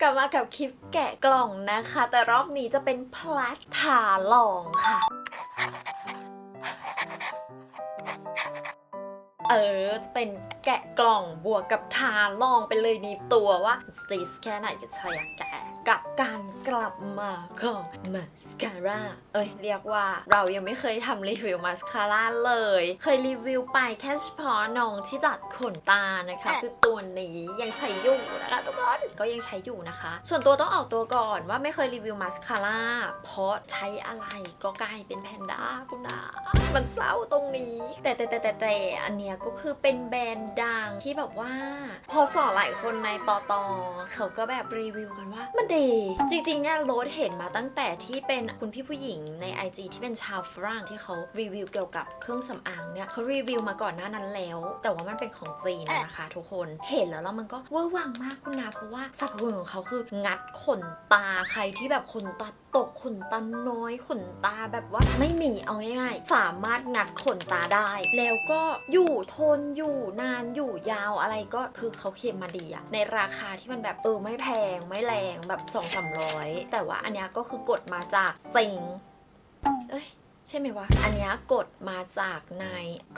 กลับมากับคลิปแกะกล่องนะคะ แต่รอบนี้จะเป็นพลัสทาลองค่ะ เออ จะเป็นแกะกล่องบวกกับทาลองไปเลยดีตัวว่าสติสแค่ไหนจะใช้แกะกับการ กลับมาของมาสคาร่าเอ้ยเรียกว่าเรายังไม่เคยทำรีวิวมาสคาร่าเลย เคยรีวิวไปแค่เฉพาะน้องที่ตัดขนตานะคะคือตัวนี้ยังใช้อยู่นะคะทุกคนก็ยังใช้อยู่นะคะ ส่วนตัวต้องออกตัวก่อนว่าไม่เคยรีวิวมาสคาร่าเพราะใช้อะไรก็กลายเป็นแพนด้าคุณนะมันเศร้าตรงนี้ แต่แต่แต่แต่แต่อันเนี้ยก็คือเป็นแบรนด์ดังที่แบบว่า พอสอหลายคนในตอตอเขาก็แบบรีวิวกันว่ามันดีจริงงๆเนี่ยโรสเห็นมาตั้งแต่ที่เป็นคุณพี่ผู้หญิงใน IG ที่เป็นชาวฝรั่งที่เขารีวิวเกี่ยวกับเครื่องสำอางเนี่ยเขารีวิวมาก่อนหน้านั้นแล้ว แต่ว่ามันเป็นของจีนนะคะ ทุกคนเห็นแล้วแล้วมันก็เวอร์วังมากคุณนาเพราะว่าสรรพคุณของเขาคืองัดขนตาใครที่แบบขนตา ตกขนตาน้อยขนตาแบบว่าไม่มีเอาง่ายๆ สามารถงัดขนตาได้ แล้วก็อยู่ทนอยู่นานอยู่ยาวอะไรก็คือเขาเคลมมาดีอะในราคาที่มันแบบเออไม่แพงไม่แรงแบบสองสามร้อยแต่ว่าอันเนี้ยก็คือกดมาจากเซิงเอ้ย ใช่ไหมวะ อันเนี้ยกดมาจากใน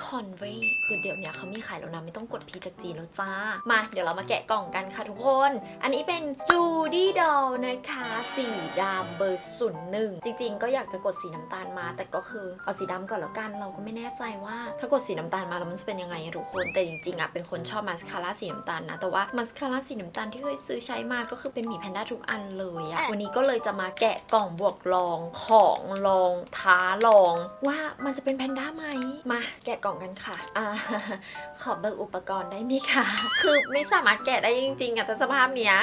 Conway คือเดี๋ยวเนี้ยเขามีขายแล้วนะ ไม่ต้องกดพีจากจีนแล้วจ้า มาเดี๋ยวเรามาแกะกล่องกันค่ะทุกคน อันนี้เป็น Judy Doll นะคะ สีดำเบอร์ศูนย์หนึ่งจริงๆ ก็อยากจะกดสีน้ำตาลมา แต่ก็คือเอาสีดำก่อนแล้วกัน เราก็ไม่แน่ใจว่า ถ้ากดสีน้ำตาลมาแล้วมันจะเป็นยังไงทุกคน แต่จริงๆอะเป็นคนชอบมาสคาร่าสีน้ำตาลนะ แต่ว่ามาสคาร่าสีน้ำตาลที่เคยซื้อใช้มาก็คือเป็นหมีแพนด้าทุกอันเลยอะวันนี้ก็เลยจะมาแกะกล่องบวกลองของลองท้าลองว่ามันจะเป็นแพนด้าไหม มาแกะกล่องกันค่ะ อ่า ขอเบิกอุปกรณ์ได้ไหมคะ คือไม่สามารถแกะได้จริงๆอะแต่สภาพเนี้ย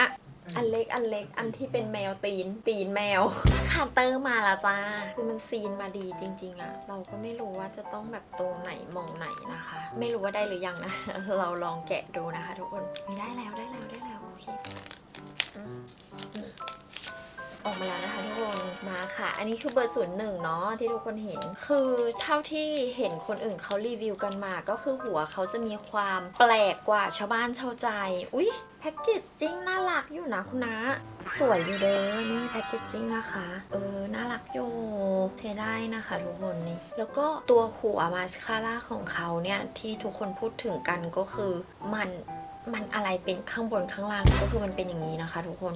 อันเล็กอันเล็กอันที่เป็นแมวตีน ตีนแมวคาเตอร์มาละจ้า คือมันซีนมาดีจริง ๆอะเราก็ไม่รู้ว่าจะต้องแบบตรงไหนมองไหนนะคะ ไม่รู้ว่าได้หรือยังนะ เราลองแกะดูนะคะ ทุกคนได้แล้วได้แล้วได้แล้วโอเค อืมอืมออกมาแล้วนะคะทุกคนมาค่ะ อันนี้คือเบอร์ศูนย์หนึ่งเนาะที่ทุกคนเห็น คือเท่าที่เห็นคนอื่นเขารีวิวกันมา ก็คือหัวเขาจะมีความแปลกกว่าชาวบ้านชาวใจ อุ๊ยแพ็กเกจจิ้งน่ารักอยู่นะคุณนะสวยอยู่เด้อนี่แพ็กเกจจิ้งนะคะ เออ น่ารักอยู่เทได้นะคะทุกคนนี่ แล้วก็ตัวหัวมาสคาร่าของเขาเนี่ย ที่ทุกคนพูดถึงกันก็คือมัน มันอะไรเป็นข้างบนข้างล่างก็คือมันเป็นอย่างนี้นะคะ ทุกคน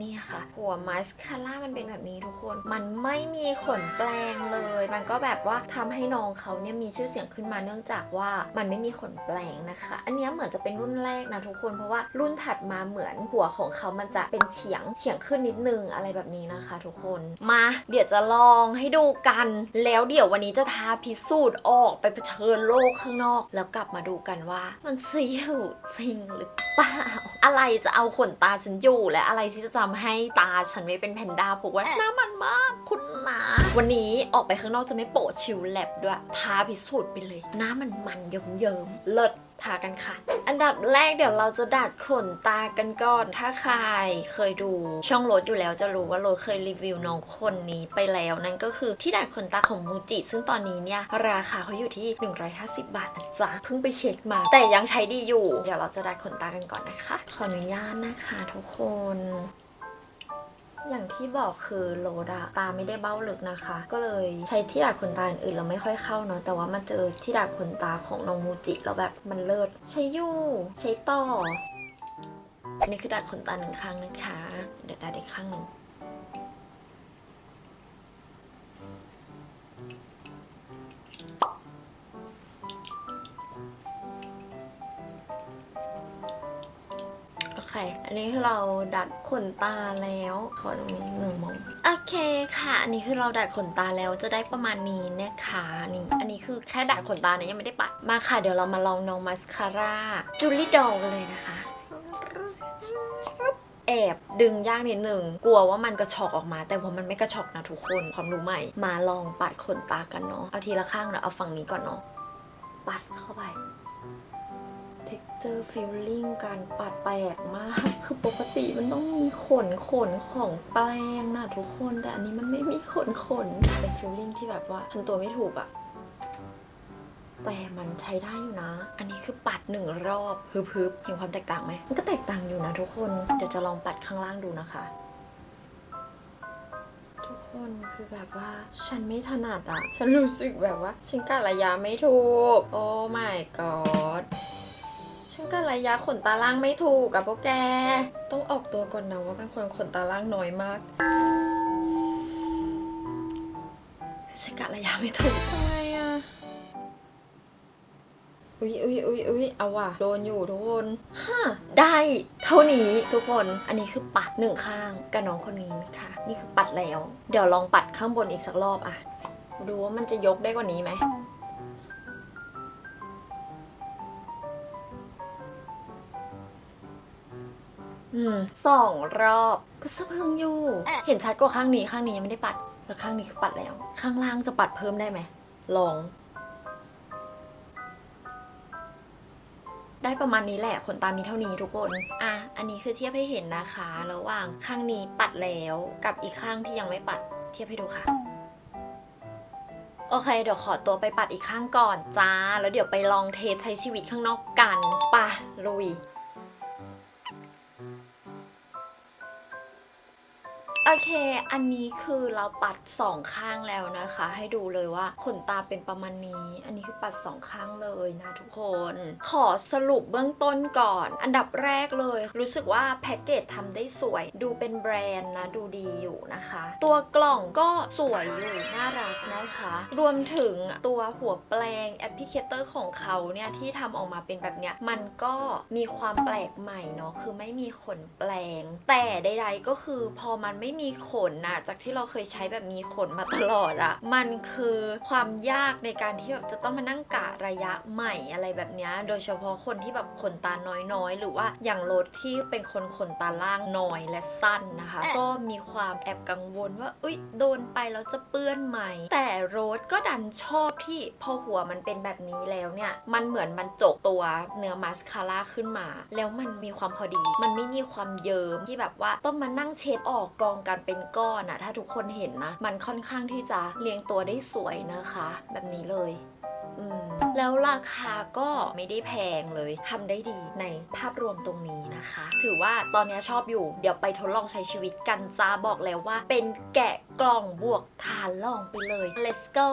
นี่ค่ะ หัวมาสคาร่ามันเป็นแบบนี้ทุกคน มันไม่มีขนแปลงเลย มันก็แบบว่าทำให้น้องเขาเนี่ยมีชื่อเสียงขึ้นมาเนื่องจากว่ามันไม่มีขนแปลงนะคะ อันนี้เหมือนจะเป็นรุ่นแรกนะทุกคน เพราะว่ารุ่นถัดมาเหมือนหัวของเขามันจะเป็นเฉียงเฉียงขึ้นนิดนึงอะไรแบบนี้นะคะ ทุกคน มาเดี๋ยวจะลองให้ดูกัน แล้วเดี๋ยววันนี้จะทาพิสูจน์ออกไปเผชิญโลกข้างนอก แล้วกลับมาดูกันว่า มันเสียวจริงหรือเปล่า อะไรจะเอาขนตาฉันอยู่ และอะไรที่จะทำให้ตาฉันไม่เป็นแพนด้าเพราะว่าหน้ามันมากคุณนะวันนี้ออกไปข้างนอกจะไม่โปะชิลแลบด้วยทาพิสูจน์ไปเลย หน้ามันมันเยิ้มๆเลิศ ทากันค่ะ อันดับแรกเดี๋ยวเราจะดัดขนตากันก่อน ถ้าใครเคยดูช่องรถอยู่แล้วจะรู้ว่าโรถเคยรีวิวน้องคนนี้ไปแล้ว นั่นก็คือที่ดัดขนตาของมูจิ ซึ่งตอนนี้เนี่ย ราคาเขาอยู่ที่ 150 บาทนะจ๊ะ เพิ่งไปเช็คมา แต่ยังใช้ดีอยู่ เดี๋ยวเราจะดัดขนตากันก่อนนะคะ ขออนุญาตนะคะทุกคน อย่างที่บอกคือโลดอะตาไม่ได้เบ้าลึกนะคะ ก็เลยใช้ที่ดัดขนตาอื่นเราไม่ค่อยเข้าเนาะแต่ว่ามาเจอที่ดัดขนตาของน้องมูจิแล้วแบบมันเลิศใช้ยู่ ใช้ต่อนี่คือดัดขนตาหนึ่งข้างนะคะ เดี๋ยวดัดอีกข้างหนึ่ง อันนี้คือเราดัดขนตาแล้ว ขอตรงนี้หนึ่งโมงโอเคค่ะ อันนี้คือเราดัดขนตาแล้วจะได้ประมาณนี้นะคะนี่ อันนี้คือแค่ดัดขนตานะยังไม่ได้ปัด มาค่ะ เดี๋ยวเรามาลองน้องมาสคาร่าจูลี่ดอลกันเลยนะคะแอบดึงยากนิดหนึ่งกลัวว่ามันกระชอกออกมา แต่ว่ามันไม่กระชอกนะทุกคนความรู้ใหม่ มาลองปัดขนตากันเนาะเอาทีละข้างเนาะเอาฝั่งนี้ก่อนเนาะปัดเข้าไป texture feeling การปัดแปลกมาก คือปกติมันต้องมีขนขนของแปลงนะทุกคน แต่อันนี้มันไม่มีขนขนเป็น feeling ที่แบบว่าทำตัวไม่ถูกอะแต่มันใช้ได้อยู่นะ อันนี้คือปัดหนึ่งรอบฮึบๆเห็นความแตกต่างไหม มันก็แตกต่างอยู่นะทุกคน เดี๋ยวจะลองปัดข้างล่างดูนะคะ ทุกคนคือแบบว่า ฉันไม่ถนัดอะฉันรู้สึกแบบว่า ฉันกะระยะไม่ถูก โอ้ my god ฉันกะระยะขนตาล่างไม่ถูกอะพวกแก ต้องออกตัวก่อนนะว่าเป็นคนขนตาล่างน้อยมากฉันกะระยะไม่ถูกทำไงอะอุ๊ยอุ๊ยอุ๊ยอุ๊ยเอาว่ะโดนอยู่ทุกคนฮะได้เท่านี้ทุกคนอันนี้คือปัดหนึ่งข้างกับน้องคนนี้นะคะนี่คือปัดแล้ว เดี๋ยวลองปัดข้างบนอีกสักรอบอะดูว่ามันจะยกได้กว่านี้ไหม สองรอบก็สะพรึงอยู่ เห็นชัดกว่าข้างนี้ข้างนี้ยังไม่ได้ปัดแต่ข้างนี้คือปัดแล้ว ข้างล่างจะปัดเพิ่มได้ไหมลอง ได้ประมาณนี้แหละขนตามีเท่านี้ทุกคนอะอันนี้คือเทียบให้เห็นนะคะระหว่างข้างนี้ปัดแล้วกับอีกข้างที่ยังไม่ปัด เทียบให้ดูค่ะโอเค เดี๋ยวขอตัวไปปัดอีกข้างก่อนจ้า แล้วเดี๋ยวไปลองเทสใช้ชีวิตข้างนอกกันป่ะลุย โอเค อันนี้คือเราปัดสองข้างแล้วนะคะ ให้ดูเลยว่าขนตาเป็นประมาณนี้ อันนี้คือปัดสองข้างเลยนะทุกคน ขอสรุปเบื้องต้นก่อน อันดับแรกเลย รู้สึกว่าแพ็กเกจทำได้สวย ดูเป็นแบรนด์นะ ดูดีอยู่นะคะ ตัวกล่องก็สวยอยู่น่ารักนะคะ รวมถึงตัวหัวแปลงแอปพลิเคเตอร์ของเขาเนี่ยที่ทำออกมาเป็นแบบเนี้ยมันก็มีความแปลกใหม่เนาะคือไม่มีขนแปลง แต่ใดๆก็คือพอมันไม่มีขนนะจากที่เราเคยใช้แบบมีขนมาตลอดอะมันคือความยากในการที่แบบจะต้องมานั่งกะระยะใหม่อะไรแบบเนี้ยโดยเฉพาะคนที่แบบขนตาน้อยๆ หรือว่าอย่างรถที่เป็นคนขนตาล่างน้อยและสั้นนะคะ ก็มีความแอบกังวลว่าเอ้ยโดนไปแล้วจะเปื้อนไหม แต่โรสก็ดันชอบที่พอหัวมันเป็นแบบนี้แล้วเนี่ย มันเหมือนมันจกตัวเนื้อมาสคาร่าขึ้นมา แล้วมันมีความพอดี มันไม่มีความเยิ้มที่แบบว่าต้องมานั่งเช็ดออกกองกันเป็นก้อนอะถ้าทุกคนเห็นนะ มันค่อนข้างที่จะเรียงตัวได้สวยนะคะ แบบนี้เลยแล้วราคาก็ไม่ได้แพงเลยทำได้ดีในภาพรวมตรงนี้นะคะ ถือว่าตอนนี้ชอบอยู่เดี๋ยวไปทดลองใช้ชีวิตกันจ้าบอกแล้วว่า เป็นแกะกล่องบวกทานลองไปเลย let's go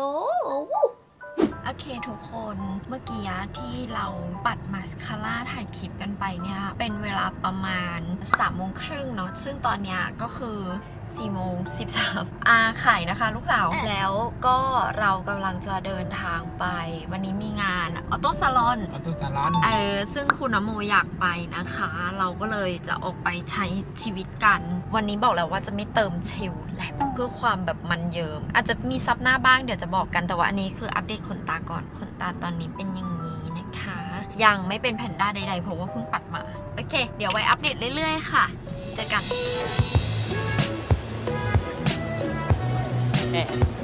โอเคทุกคนเมื่อกี้ที่เราปัดมาสคาร่าถ่ายคลิปกันไปเนี่ย เป็นเวลาประมาณ3ามโมงครึ่งเนาะซึ่งตอนเนี้ยก็คือ4โมง13อาไข่นะคะ ลูกสาวแล้วก็เรากำลังจะเดินทางไป วันนี้มีงาน ออโต้ซาลอนออโต้จารันเออซึ่งคุณนโมอยากไปนะคะ เราก็เลยจะออกไปใช้ชีวิตกัน วันนี้บอกแล้วว่าจะไม่เติมเชลแลบเพื่อความแบบมันเยิม อาจจะมีซับหน้าบ้างเดี๋ยวจะบอกกันแต่ว่าอันนี้คืออัปเดตขนตาก่อนขนตาตอนนี้เป็นอย่างนี้นะคะ ยังไม่เป็นแพนด้าใดๆเพราะว่าเพิ่งปัดมา โอเค เดี๋ยวไว้อัปเดตเรื่อยๆ ค่ะเจอกันข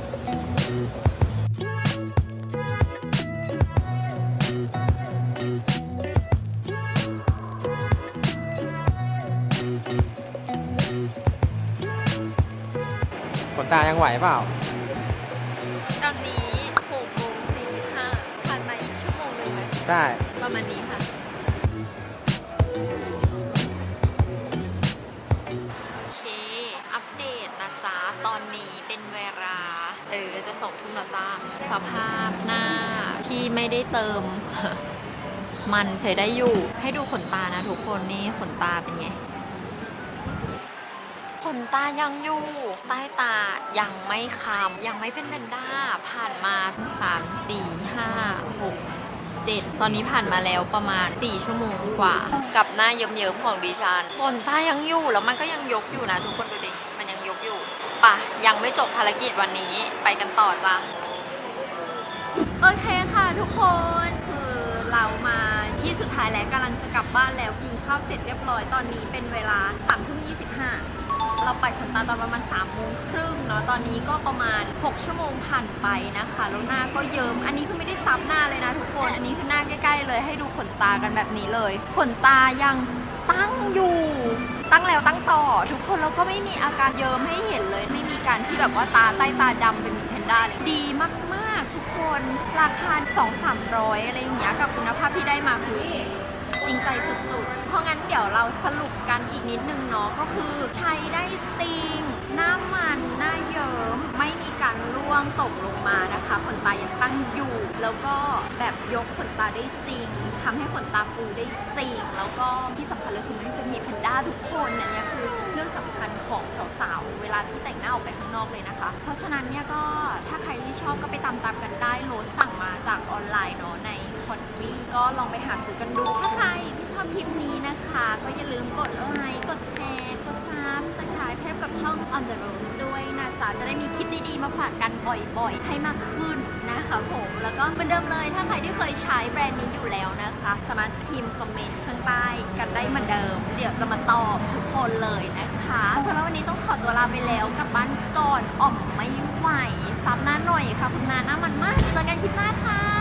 ตายังไหวเปล่า ตอนนี้6โมง45ผ่านมาอีกชั่วโมงหนึ่งไหมใช่ ประมาณนี้ค่ะ โอเค อัปเดตนะจ๊ะ ตอนนี้เป็นเวลา เออ จะสองทุ่มแล้วจ้าสภาพหน้าที่ไม่ได้เติม มันใช้ได้อยู่ ให้ดูขนตานะทุกคนนี่ขนตาเป็นไงข นตายังอยู่ ใต้ตายังไม่คำยังไม่เป็นแพนด้า ผ่านมา 3 4 5 6 7 ตอนนี้ผ่านมาแล้วประมาณ 4 ชั่วโมงกว่า กับหน้าเยิ้มๆของดิฉันขนตายังอยู่แล้วมันก็ยังยกอยู่นะทุกคนดูดิ มันยังยกอยู่ปะยังไม่จบภารกิจวันนี้ไปกันต่อจ้ะโอเคค่ะทุกคนคือเรามาที่สุดท้ายแล้วกำลังจะกลับบ้านแล้วกินข้าวเสร็จเรียบร้อยตอนนี้เป็นเวลา3ามทุ่มยี เราปัดขนตาตอนประมาณ3ามโมงครึ่งเนาะตอนนี้ก็ประมาณ 6 ชั่วโมงผ่านไปนะคะ แล้วหน้าก็เยิม้มอันนี้คือไม่ได้ซับหน้าเลยนะทุกคน อันนี้คือหน้าใกล้ๆเลยให้ดูขนตากันแบบนี้เลย ขนตายังตั้งอยู่ ตั้งแล้วตั้งต่อ ทุกคนแล้วก็ไม่มีอาการเยิ้มให้เห็นเลย ไม่มีการที่แบบว่าตาใต้ตาดำเป็นหมือนแพนด้าเลยดีมากๆ ทุกคนราคา 2 3 0 0 อะไรอย่างเงี้ยกับคุณภาพที่ได้มาคือจริงใจสุดๆพร เราสรุปกันอีกนิดนึงเนาะก็คือใช้ได้จริง หน้ามันหน้าเยิ้มไม่มีการร่วงตกลงมานะคะขนตายังตั้งอยู่ แล้วก็แบบยกขนตาได้จริงทำให้ขนตาฟูได้จริง แล้วก็ที่สำคัญเลยคือไม่เป็นมีแพนด้าทุกคนอันเนี้ยคือ รื่องสำคัญของสาวๆ เวลาที่แต่งหน้าออกไปข้างนอกเลยนะคะ เพราะฉะนั้นเนี่ยก็ถ้าใครที่ชอบก็ไปตามตามๆกันได้โหลสั่งมาจากออนไลน์เนาะในคอนวีก็ลองไปหาซื้อกันดู ถ้าใครที่ชอบคลิปนี้นะคะ ก็อย่าลืมกดไลค์กดแชร์กด ซับสไครป์ให้กับช่อง On the Rose ด้วยนะจ๊ะจะได้มีคลิปดีๆ มาฝากกันบ่อยๆ ให้มากขึ้นนะคะผม แล้วก็เหมือนเดิมเลยถ้าใครที่เคยใช้แบรนด์นี้อยู่แล้วนะคะ สามารถพิมพ์คอมเมนต์ข้างใต้กันได้เหมือนเดิม เดี๋ยวจะมาตอบทุกคนเลยนะคะสำหรับวันนี้ต้องขอตัวลาไปแล้วกลับบ้านก่อนอ่อมไม่ไหวซ้ำหน้าหน่อยค่ะ คุณนาหน้ามันมากเจอกันคลิปหน้าค่ะ